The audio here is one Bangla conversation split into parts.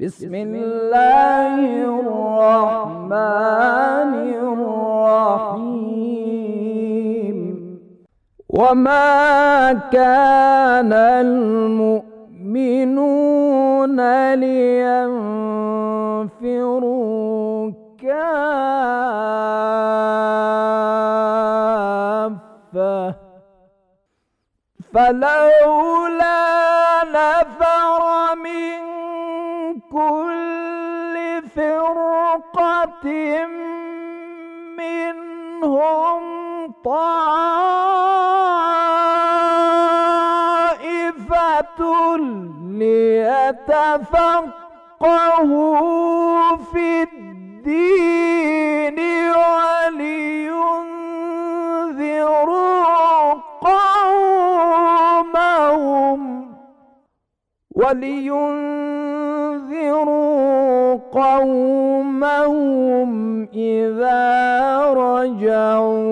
بسم الله الرحمن الرحيم. وما كان المؤمنون لينفروا كافة. فلولا منهم طائفة ليتفقهوا في الدين ولينذروا قومهم ولينذروا قومهم إذا رجعوا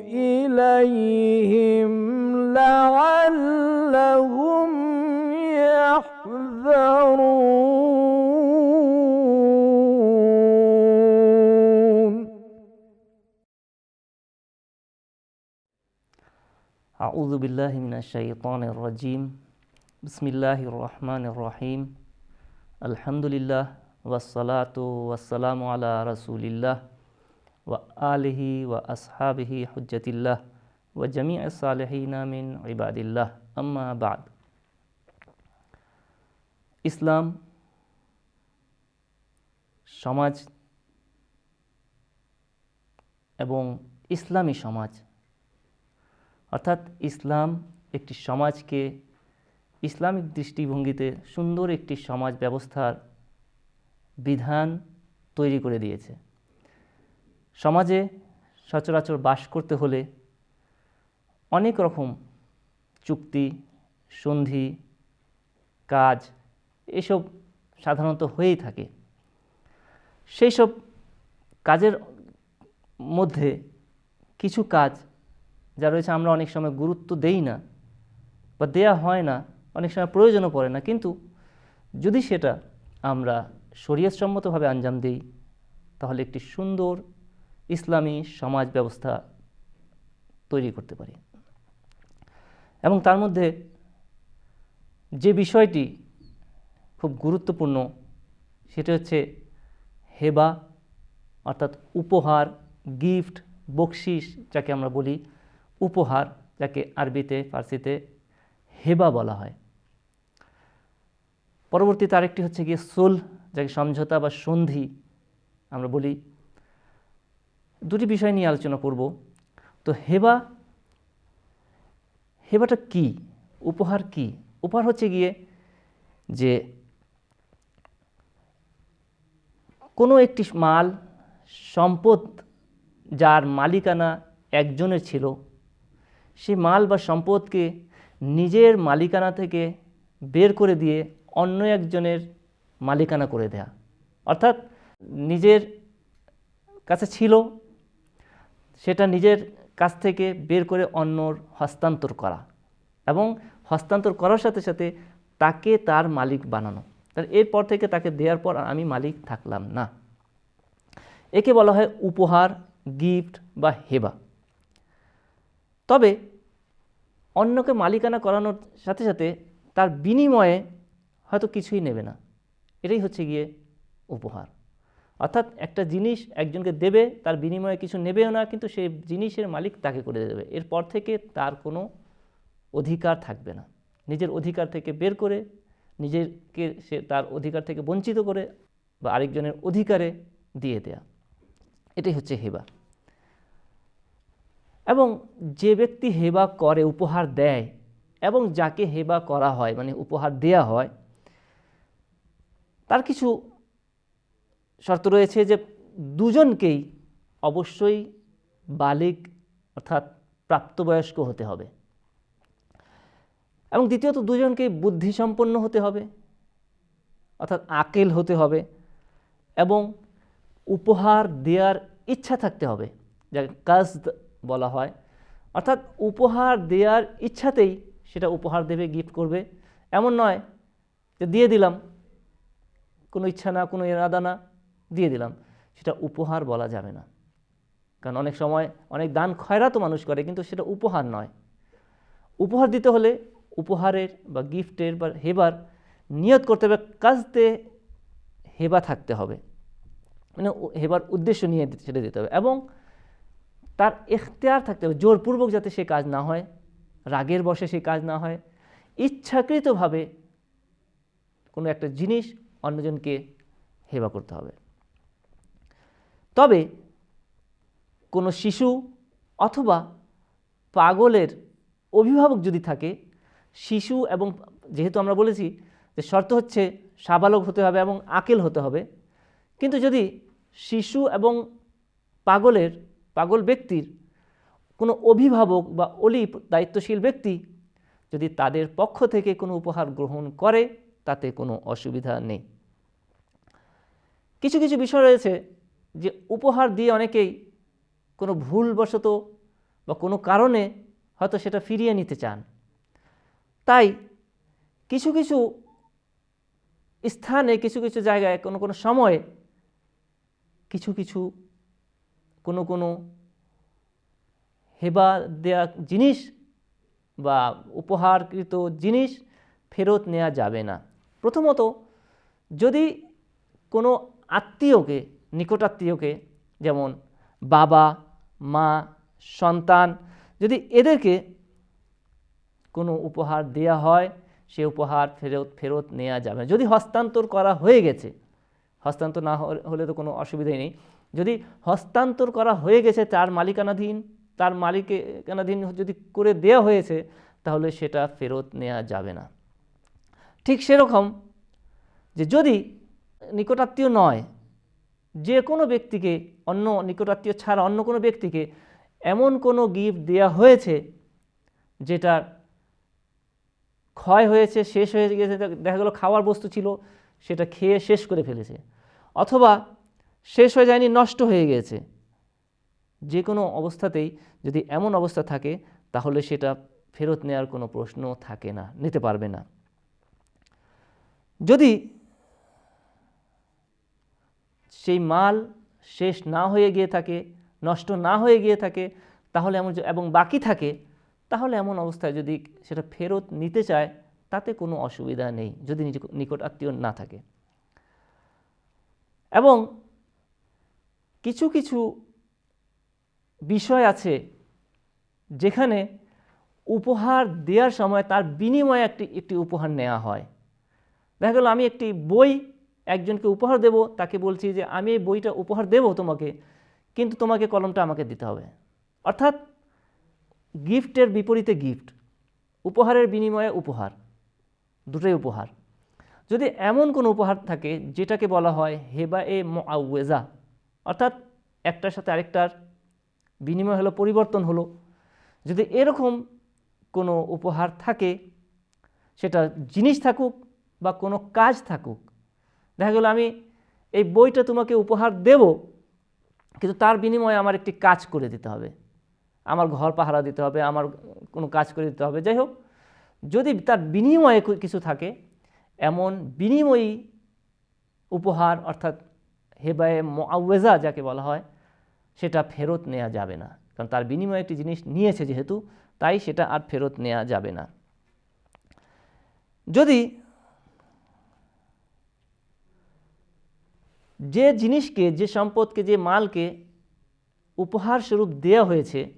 إليهم لعلهم يحذرون. أعوذ بالله من الشيطان الرجيم. بسم الله الرحمن الرحيم الحمد لله والصلاة والسلام على رسول الله وآله وأصحابه حجة الله وجميع الصالحين من عباد الله أما بعد ইসলাম সমাজ এবং ইসলামী সমাজ অর্থাৎ ইসলাম একটি সমাজকে ইসলামিক দৃষ্টিভঙ্গিতে সুন্দর একটি সমাজ ব্যবস্থার বিধান তৈরি করে দিয়েছে। সমাজে সচরাচর বাস করতে হলে অনেক রকম চুক্তি, সন্ধি, কাজ এসব সাধারণত হয়েই থাকে। সেই সব কাজের মধ্যে কিছু কাজ যা রয়েছে আমরা অনেক সময় গুরুত্ব দেই না বা দেয়া হয় না অনেক সময় প্রয়োজনও পড়ে না। কিন্তু যদি সেটা আমরা শরীয়তসম্মতভাবে আঞ্জাম দিই, তাহলে একটি সুন্দর ইসলামী সমাজ ব্যবস্থা তৈরি করতে পারি। এবং তার মধ্যে যে বিষয়টি খুব গুরুত্বপূর্ণ, সেটা হচ্ছে হেবা, অর্থাৎ উপহার, গিফট বকশিস যাকে আমরা বলি, উপহার, যাকে আরবিতে, ফার্সিতে হেবা বলা হয়। পরবর্তীতে আরেকটি হচ্ছে গিয়ে সোল, যাকে সমঝোতা বা সন্ধি আমরা বলি। দুটি বিষয় নিয়ে আলোচনা করব। তো হেবা, হেবাটা কি? উপহার কি? উপহার হচ্ছে গিয়ে যে কোনো একটি মাল, সম্পদ যার মালিকানা একজনের ছিল সে মাল বা সম্পদকে নিজের মালিকানা থেকে বের করে দিয়ে অন্য একজনের মালিকানা করে দেয়া। অর্থাৎ নিজের কাছে ছিল, সেটা নিজের কাছ থেকে বের করে অন্যর হস্তান্তর করা এবং হস্তান্তর করার সাথে সাথে তাকে তার মালিক বানানো। তাহলে এরপর থেকে তাকে দেওয়ার পর আমি মালিক থাকলাম না। একে বলা হয় উপহার, গিফট বা হেবা। তবে অন্যকে মালিকানা করানোর সাথে সাথে তার বিনিময়ে হয়তো কিছুই নেবে না। এটাই হচ্ছে গিয়ে উপহার। অর্থাৎ একটা জিনিস একজনকে দেবে, তার বিনিময়ে কিছু নেবেও না, কিন্তু সেই জিনিসের মালিক তাকে করে দেবে। এরপর থেকে তার কোনো অধিকার থাকবে না। নিজের অধিকার থেকে বের করে, নিজেকে সে তার অধিকার থেকে বঞ্চিত করে বা আরেকজনের অধিকারে দিয়ে দেয়া। এটাই হচ্ছে হেবা। এবং যে ব্যক্তি হেবা করে, উপহার দেয় এবং যাকে হেবা করা হয় মানে উপহার দেয়া হয় তার কিছু শর্ত রয়েছে যে দুজনকেই অবশ্যই বালিক অর্থাৎ প্রাপ্তবয়স্ক হতে হবে। এবং দ্বিতীয়ত দুজনকেই বুদ্ধিসম্পন্ন হতে হবে, অর্থাৎ আকেল হতে হবে এবং উপহার দেওয়ার ইচ্ছা থাকতে হবে, যাকে কাজদ বলা হয়। অর্থাৎ উপহার দেওয়ার ইচ্ছাতেই সেটা উপহার দেবে, গিফট করবে। এমন নয় যে দিয়ে দিলাম কোনো ইচ্ছা না, কোনো ইরাদা না, দিয়ে দিলাম। সেটা উপহার বলা যাবে না। কারণ অনেক সময় অনেক দান খয়রাতও মানুষ করে, কিন্তু সেটা উপহার নয়। উপহার দিতে হলে উপহারের বা গিফটের বা হেবার নিয়ত করতে হবে, কাজতে হেবা থাকতে হবে। মানে হেবার উদ্দেশ্য নিয়ে সেটা দিতে হবে। এবং তার এখতিয়ার থাকতে হবে, জোরপূর্বক যাতে সে কাজ না হয়, রাগের বসে সেই কাজ না হয়। ইচ্ছাকৃতভাবে কোনো একটা জিনিস অন্যজনকে হেবা করতে হবে। তবে কোনো শিশু অথবা পাগলের অভিভাবক যদি থাকে, শিশু এবং যেহেতু আমরা বলেছি যে শর্ত হচ্ছে সাবালক হতে হবে এবং আকেল হতে হবে, কিন্তু যদি শিশু এবং পাগলের, পাগল ব্যক্তির কোনো অভিভাবক বা অলি দায়িত্বশীল ব্যক্তি যদি তাদের পক্ষ থেকে কোনো উপহার গ্রহণ করে, তাতে কোনো অসুবিধা নেই। কিছু কিছু বিষয় রয়েছে যে উপহার দিয়ে অনেকেই কোনো ভুলবশত বা কোনো কারণে হয়তো সেটা ফিরিয়ে নিতে চান। তাই কিছু কিছু স্থানে, কিছু কিছু জায়গায়, কোনো কোনো সময়ে কিছু কিছু কোনো কোনো হেবা দেয়া জিনিস বা উপহারকৃত জিনিস ফেরত নেওয়া যাবে না। প্রথমত যদি কোনো আত্মীয়কে, নিকটাত্মীয়কে, যেমন বাবা, মা, সন্তান, যদি এদেরকে কোনো উপহার দেয়া হয়, সে উপহার ফেরত ফেরত নেওয়া যাবে যদি হস্তান্তর করা হয়ে গেছে, হস্তান্তর না হলে তো কোনো অসুবিধাই নেই। যদি হস্তান্তর করা হয়ে গেছে তার মালিকানাধীন তার মালিকানাধীন যদি করে দেয়া হয়েছে, তাহলে সেটা ফেরত নেওয়া যাবে না। ঠিক সেরকম যে যদি নিকটাত্মীয় নয়। যে কোনো ব্যক্তিকে, অন্য নিকটাত্মীয় ছাড়া অন্য কোনো ব্যক্তিকে এমন কোনো গিফট দেওয়া হয়েছে যেটার ক্ষয় হয়েছে, শেষ হয়ে গেছে দেখা গেলো খাওয়ার বস্তু ছিল, সেটা খেয়ে শেষ করে ফেলেছে। অথবা শেষ হয়ে যায়নি, নষ্ট হয়ে গিয়েছে। যে কোনো অবস্থাতেই যদি এমন অবস্থা থাকে, তাহলে সেটা ফেরত নেওয়ার কোনো প্রশ্ন থাকে না, নিতে পারবে না। যদি সেই মাল শেষ না হয়ে গিয়ে থাকে, নষ্ট না হয়ে গিয়ে থাকে, তাহলে এমন এবং বাকি থাকে, তাহলে এমন অবস্থায় যদি সেটা ফেরত নিতে চায়, তাতে কোনো অসুবিধা নেই, যদি নিকট আত্মীয় না থাকে। এবং কিছু কিছু বিষয় আছে যেখানে উপহার দেওয়ার সময় তার বিনিময়ে একটি একটি উপহার নেওয়া হয়। দেখা গেল আমি একটি বই একজনকে উপহার দেব, তাকে বলছি যে, আমি এই বইটা উপহার দেব তোমাকে, কিন্তু তোমাকে কলমটা আমাকে দিতে হবে। অর্থাৎ গিফটের বিপরীতে গিফট, উপহারের বিনিময়ে উপহার, দুটোই উপহার। যদি এমন কোনো উপহার থাকে যেটাকে বলা হয় হেবা এ মোয়াওয়েজা অর্থাৎ একটার সাথে আরেকটার বিনিময় হলো, পরিবর্তন হলো, যদি এরকম কোনো উপহার থাকে, সেটা জিনিস থাকুক বা কোনো কাজ থাকুক দেখা গেল আমি এই বইটা তোমাকে উপহার দেব, কিন্তু তার বিনিময়ে আমার একটি কাজ করে দিতে হবে। আমার ঘর পাহারা দিতে হবে, আমার কোনো কাজ করে দিতে হবে। যাই হোক, যদি তার বিনিময়ে কিছু থাকে, এমন বিনিময়ী উপহার অর্থাৎ হেবায়ে মোয়াওয়েজা যাকে বলা হয়, সেটা ফেরত নেওয়া যাবে না। কারণ তার বিনিময়ে একটি জিনিস নিয়েছে যেহেতু, তাই সেটা আর ফেরত নেওয়া যাবে না। যদি যে জিনিসকে, যে সম্পদকে, যে মালকে উপহার স্বরূপ দেওয়া হয়েছে,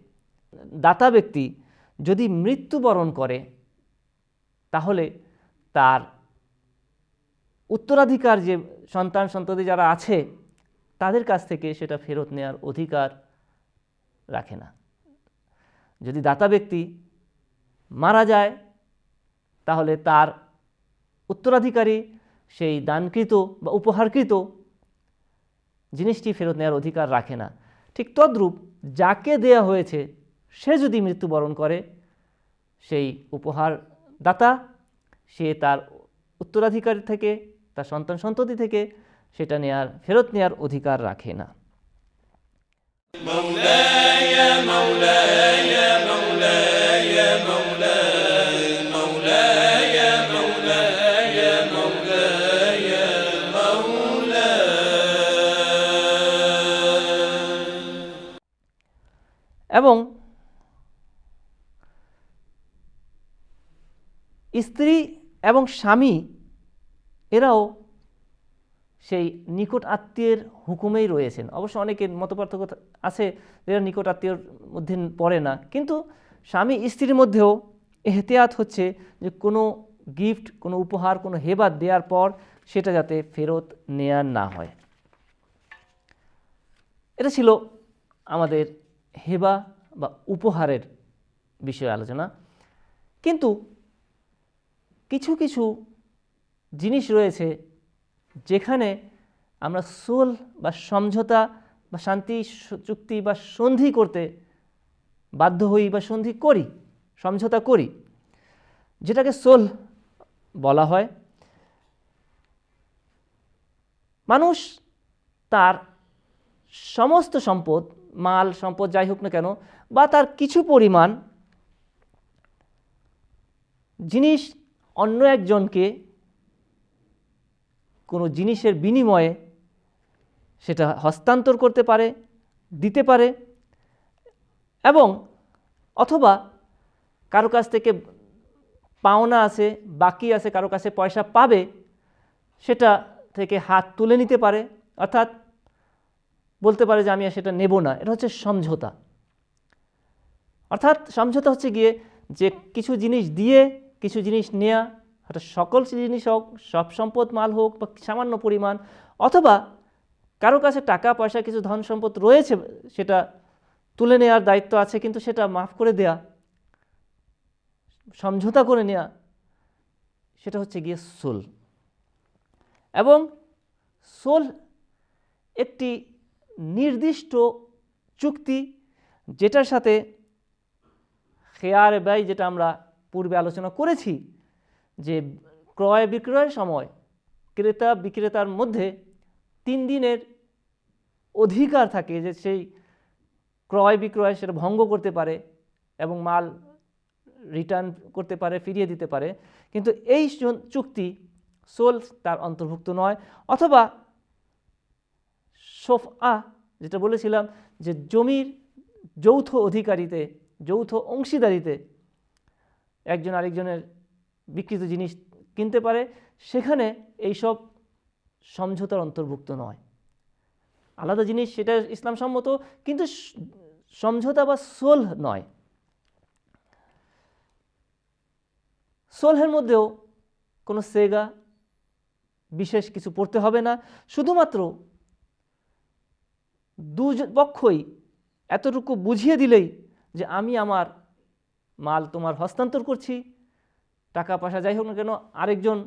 দাতা ব্যক্তি যদি মৃত্যুবরণ করে, তাহলে তার উত্তরাধিকার যে সন্তান, সন্ততি যারা আছে, তাদের কাছ থেকে সেটা ফেরত নেওয়ার অধিকার রাখে না। যদি দাতা ব্যক্তি মারা যায়, তাহলে তার উত্তরাধিকারী সেই দানকৃত বা উপহারকৃত জিনিসটি ফেরত নেওয়ার অধিকার রাখে না। ঠিক তদ্রূপ যাকে দেয়া হয়েছে, সে যদি মৃত্যুবরণ করে, সেই উপহার দাতা সে তার উত্তরাধিকার থেকে, তার সন্তান সন্ততি থেকে, সেটা নেয়ার, ফেরত নেয়ার অধিকার রাখে না। এবং স্ত্রী এবং স্বামী এরাও সেই নিকট আত্মীয়ের হুকুমেই রয়েছেন। অবশ্য অনেকের মত পার্থক্য আছে যারা নিকট আত্মীয়র মধ্যে পড়ে না। কিন্তু স্বামী স্ত্রীর মধ্যেও এহতিয়াত হচ্ছে যে কোনো গিফট, কোনো উপহার, কোনো হেবাত দেওয়ার পর সেটা যাতে ফেরত নেয়ার না হয়। এটা ছিল আমাদের হেবা বা উপহারের বিষয়ে আলোচনা। কিন্তু কিছু কিছু জিনিস রয়েছে যেখানে আমরা সোল বা সমঝোতা বা শান্তি, চুক্তি বা সন্ধি করতে বাধ্য হই বা সন্ধি করি, সমঝোতা করি। যেটাকে সোল বলা হয়। মানুষ তার সমস্ত সম্পদ মাল, সম্পদ যাই হোক না কেন, বা তার কিছু পরিমাণ জিনিস অন্য একজনকে কোনো জিনিসের বিনিময়ে সেটা হস্তান্তর করতে পারে, দিতে পারে এবং অথবা কারও কাছ থেকে পাওনা আছে, বাকি আছে, কারও কাছে পয়সা পাবে, সেটা থেকে হাত তুলে নিতে পারে। অর্থাৎ বলতে পারে যে আমি সেটা নেব না। এটা হচ্ছে সমঝোতা। অর্থাৎ সমঝোতা হচ্ছে গিয়ে যে কিছু জিনিস দিয়ে, কিছু জিনিস নেয়া হয়তো সকল জিনিস হোক, সব সম্পদ মাল হোক বা সামান্য পরিমাণ, অথবা কারও কাছে টাকা, পয়সা, কিছু ধন সম্পদ রয়েছে, সেটা তুলে নেওয়ার দায়িত্ব আছে, কিন্তু সেটা মাফ করে দেয়া, সমঝোতা করে নেওয়া সেটা হচ্ছে গিয়ে সোল। এবং সোল একটি নির্দিষ্ট চুক্তি যেটার সাথে খেয়ার ব্যয় যেটা আমরা পূর্বে আলোচনা করেছি, যে ক্রয় বিক্রয়ের সময় ক্রেতা বিক্রেতার মধ্যে তিন দিনের অধিকার থাকে যে সেই ক্রয় বিক্রয় সেটা ভঙ্গ করতে পারে এবং মাল রিটার্ন করতে পারে, ফিরিয়ে দিতে পারে। কিন্তু এই চুক্তি সোল তার অন্তর্ভুক্ত নয়। অথবা সোফ আ, যেটা বলেছিলাম যে জমির যৌথ অধিকারিতে, যৌথ অংশীদারিতে একজন আরেকজনের বিকৃত জিনিস কিনতে পারে, সেখানে এইসব সমঝোতার অন্তর্ভুক্ত নয়। আলাদা জিনিস সেটা ইসলাম সম্মত কিন্তু সমঝোতা বা সোল নয়। সোলহের মধ্যেও কোনো সেগা বিশেষ কিছু পড়তে হবে না, শুধুমাত্র দু পক্ষই এতটুকু বুঝিয়ে দিলেই যে আমি আমার মাল তোমার হস্তান্তর করছি, টাকা পয়সা যাই হোক না কেন আরেকজন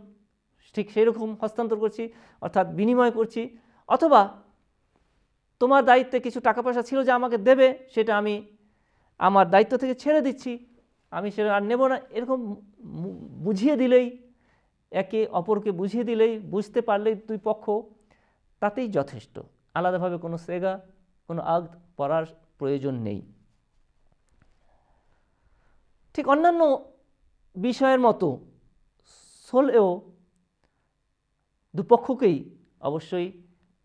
ঠিক সেই রকম হস্তান্তর করছি, অর্থাৎ বিনিময় করছি, অথবা তোমার দায়িত্বে কিছু টাকা পয়সা ছিল যে আমাকে দেবে, সেটা আমি আমার দায়িত্ব থেকে ছেড়ে দিচ্ছি, আমি সেটা আর নেব না, এরকম বুঝিয়ে দিলেই, একে অপরকে বুঝিয়ে দিলেই, বুঝতে পারলেই দুই পক্ষ তাতেই যথেষ্ট। আলাদাভাবে কোনো সেগা, কোনো আগ পড়ার প্রয়োজন নেই। ঠিক অন্যান্য বিষয়ের মতো সোলেও দুপক্ষকেই অবশ্যই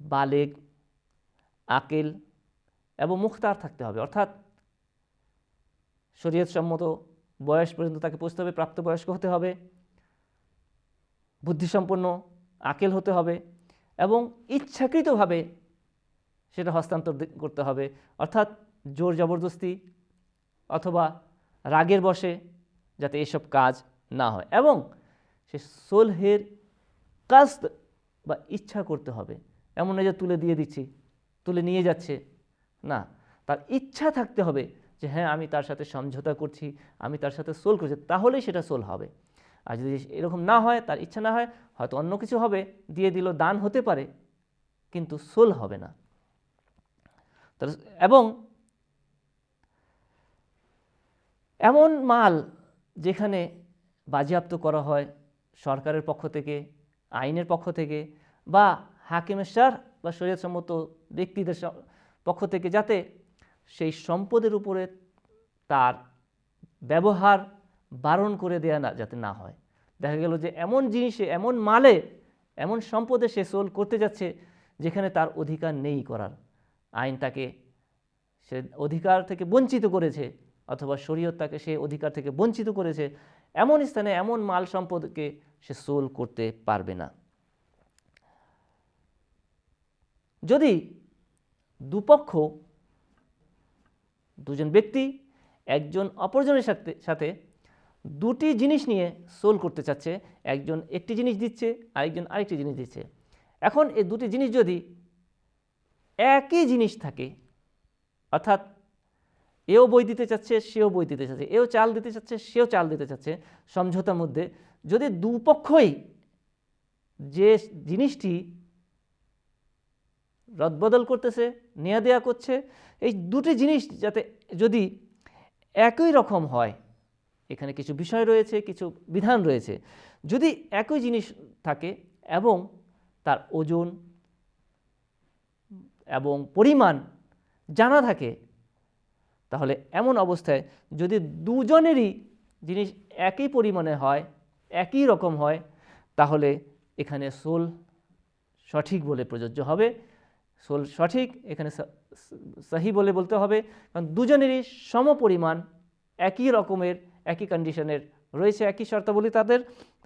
বালেগ, আকেল এবং মুখতার থাকতে হবে। অর্থাৎ শরীয়তসম্মত বয়স পর্যন্ত তাকে পৌঁছতে হবে, প্রাপ্তবয়স্ক হতে হবে, বুদ্ধিসম্পন্ন আকেল হতে হবে এবং ইচ্ছাকৃতভাবে সেটা হস্তান্তর করতে হবে। অর্থাৎ জোর জবরদস্তি অথবা রাগের বশে যাতে এসব কাজ না হয়। এবং সে সোলহের কাজ বা ইচ্ছা করতে হবে। এমন নয় যে তুলে দিয়ে দিচ্ছি, তুলে নিয়ে যাচ্ছে। না, তার ইচ্ছা থাকতে হবে যে হ্যাঁ আমি তার সাথে সমঝোতা করছি, আমি তার সাথে সোল করছি, তাহলেই সেটা সোল হবে। আর যদি এরকম না হয়, তার ইচ্ছা না হয়, হয়তো অন্য কিছু হবে, দিয়ে দিল, দান হতে পারে, কিন্তু সোল হবে না। এবং এমন মাল যেখানে বাজেয়াপ্ত করা হয় সরকারের পক্ষ থেকে, আইনের পক্ষ থেকে বা হাকিমের সার বা শরীয়তসম্মত ব্যক্তিদের পক্ষ থেকে যাতে সেই সম্পদের উপরে তার ব্যবহার বারণ করে দেয়া না, যাতে না হয়। দেখা গেল যে এমন জিনিসে, এমন মালে, এমন সম্পদে সে সোল করতে যাচ্ছে যেখানে তার অধিকার নেই করার। আইন তাকে সে অধিকার থেকে বঞ্চিত করেছে অথবা শরীয়ত তাকে সে অধিকার থেকে বঞ্চিত করেছে, এমন স্থানে এমন মাল সম্পদকে সে সোল করতে পারবে না। যদি দুপক্ষ, দুজন ব্যক্তি একজন অপরজনের সাথে সাথে দুটি জিনিস নিয়ে সোল করতে চাচ্ছে, একজন একটি জিনিস দিচ্ছে, আরেকজন আরেকটি জিনিস দিচ্ছে। এখন এই দুটি জিনিস যদি একই জিনিস থাকে। অর্থাৎ এও বই দিতে চাচ্ছে, সেও বই দিতে চাচ্ছে। এও চাল দিতে চাচ্ছে, সেও চাল দিতে চাচ্ছে। সমঝোতার মধ্যে যদি দুপক্ষই যে জিনিসটি রদবদল করতেছে, নেয়া দেয়া করছে, এই দুটি জিনিস যাতে যদি একই রকম হয়, এখানে কিছু বিষয় রয়েছে, কিছু বিধান রয়েছে। যদি একই জিনিস থাকে এবং তার ওজন এবং পরিমাণ জানা থাকে তাহলে এমন অবস্থায় যদি দুজনেরই জিনিস একই পরিমাণে হয় একই রকম হয় তাহলে এখানে সোল সঠিক বলে প্রযোজ্য হবে সোল সঠিক এখানে সাহি বলে বলতে হবে কারণ দুজনেরই সম পরিমাণ একই রকমের একই কন্ডিশনের রয়েছে একই শর্তাবলী তাদের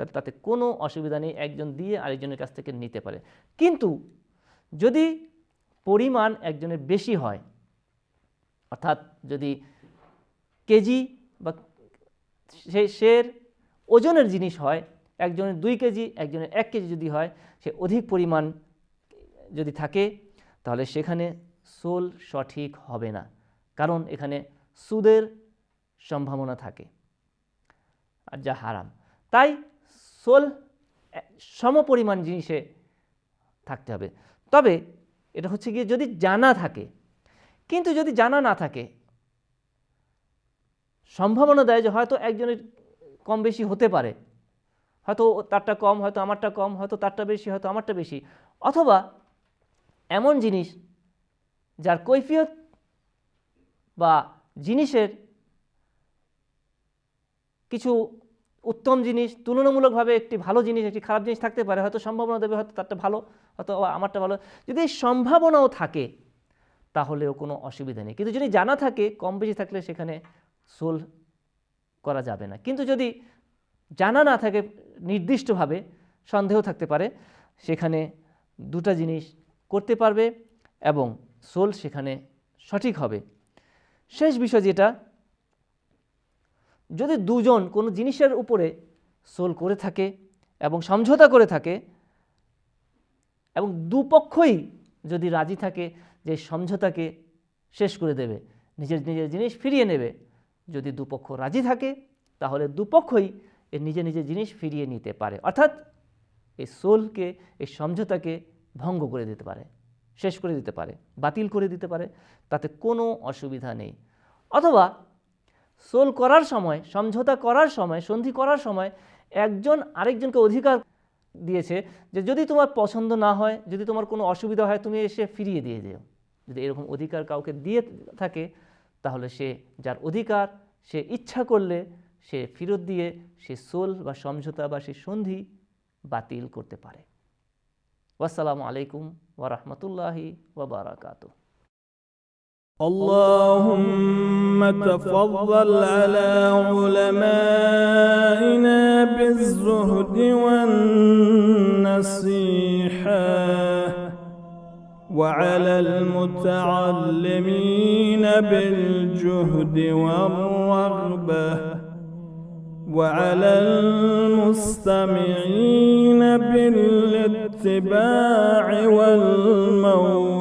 তাতে কোনো অসুবিধা নেই একজন দিয়ে আরেকজনের কাছ থেকে নিতে পারে কিন্তু যদি পরিমাণ একজনের বেশি হয়। অর্থাৎ যদি কেজি বা সে সের ওজনের জিনিস হয়, একজনের দুই কেজি, একজনের এক কেজি যদি হয়, সে অধিক পরিমাণ যদি থাকে, তাহলে সেখানে সোল সঠিক হবে না। কারণ এখানে সুদের সম্ভাবনা থাকে আর যা হারাম। তাই সোল সম পরিমাণ জিনিসে থাকতে হবে। তবে এটা হচ্ছে গিয়ে যদি জানা থাকে, কিন্তু যদি জানা না থাকে, সম্ভাবনা দেয় যে হয়তো একজনের কম বেশি হতে পারে। হয়তো তারটা কম, হয়তো আমারটা কম, হয়তো তারটা বেশি, হয়তো আমারটা বেশি। অথবা এমন জিনিস যার কৈফিয়ত বা জিনিসের কিছু উত্তম জিনিস, তুলনামূলকভাবে একটি ভালো জিনিস, একটি খারাপ জিনিস থাকতে পারে। হয়তো সম্ভাবনা দেবে হয়তো তারটা ভালো। আবার আমারটা ভালো। যদি সম্ভাবনাও থাকে, তাহলেও কোনো অসুবিধা নেই। কিন্তু যদি জানা থাকে, কম বেশি থাকলে সেখানে সোল করা যাবে না। কিন্তু যদি জানা না থাকে, নির্দিষ্টভাবে সন্দেহ থাকতে পারে, সেখানে দুটা জিনিস করতে পারবে এবং সোল সেখানে সঠিক হবে। শেষ বিষয় যেটা, যদি দুজন কোনো জিনিসের উপরে সোল করে থাকে এবং সমঝোতা করে থাকে এবং দুপক্ষই যদি রাজি থাকে যে সমঝোতাকে শেষ করে দেবে, নিজের নিজের জিনিস ফিরিয়ে নেবে, যদি দুপক্ষ রাজি থাকে, তাহলে দুপক্ষই এর নিজে নিজের জিনিস ফিরিয়ে নিতে পারে। অর্থাৎ এই সোলকে এই সমঝোতাকে ভঙ্গ করে দিতে পারে, শেষ করে দিতে পারে, বাতিল করে দিতে পারে, তাতে কোনো অসুবিধা নেই। অথবা সোল করার সময়, সমঝোতা করার সময়, সন্ধি করার সময় একজন আরেকজনকে অধিকার দিয়েছে যে যদি তোমার পছন্দ না হয়, যদি তোমার কোনো অসুবিধা হয়, তুমি এসে ফিরিয়ে দিয়ে দিও যদি এরকম অধিকার কাউকে দিয়ে থাকে, তাহলে সে যার অধিকার, সে ইচ্ছা করলে সে ফেরত দিয়ে সে সোল বা সমঝোতা বা সে সন্ধি বাতিল করতে পারে। আসসালামু আলাইকুম ওরহমতুল্লাহি ওবরাকাতু اللهم تفضل على علمائنا بالزهد والنصيحة وعلى المتعلمين بالجهد والرغبة وعلى المستمعين بالاتباع والموعظة.